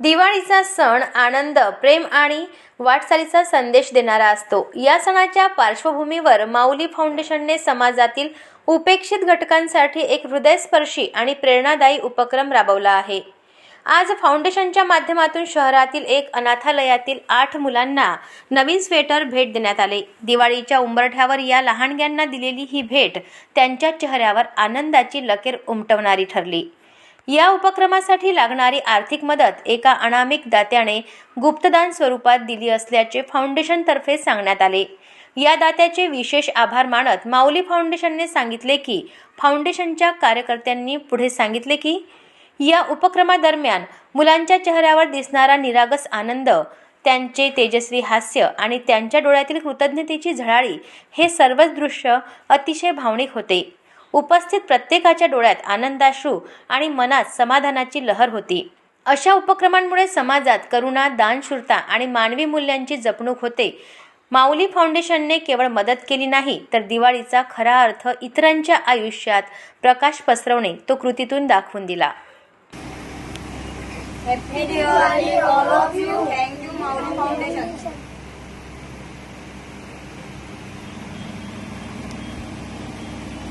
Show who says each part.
Speaker 1: दिवाळीचा सण आनंद प्रेम आणि वाटचालीचा संदेश देणारा असतो. या सणाच्या पार्श्वभूमीवर माऊली फाउंडेशनने समाजातील उपेक्षित घटकांसाठी एक हृदयस्पर्शी आणि प्रेरणादायी उपक्रम राबवला आहे. आज फाउंडेशनच्या माध्यमातून शहरातील एक अनाथालयातील आठ मुलांना नवीन स्वेटर भेट देण्यात आले. दिवाळीच्या उंबरठ्यावर या लहानग्यांना दिलेली ही भेट त्यांच्या चेहऱ्यावर आनंदाची लकीर उमटवणारी ठरली. या उपक्रमासाठी लागणारी आर्थिक मदत एका अनामिक दात्याने गुप्तदान स्वरूपात दिली असल्याचे फाउंडेशनतर्फे सांगण्यात आले. या दात्याचे विशेष आभार मानत माऊली फाउंडेशनने सांगितले की फाउंडेशनच्या कार्यकर्त्यांनी पुढे सांगितले की या उपक्रमादरम्यान मुलांच्या चेहऱ्यावर दिसणारा निरागस आनंद त्यांचे तेजस्वी हास्य आणि त्यांच्या डोळ्यातील कृतज्ञतेची झळाळी हे सर्वच दृश्य अतिशय भावनिक होते. उपस्थित प्रत्येकाच्या डोळ्यात आनंदाश्रू आणि मनात समाधानाची लहर होती अशा उपक्रमांमुळे समाजात करुणा दानशूरता आणि मानवी मूल्यांची जपणूक होते माऊली फाउंडेशनने केवळ मदत केली नाही तर दिवाळीचा खरा अर्थ इतरांच्या आयुष्यात प्रकाश पसरवणे तो कृतीतून दाखवून दिला
Speaker 2: Happy Diwali all of you. Thank you Mauli Foundation.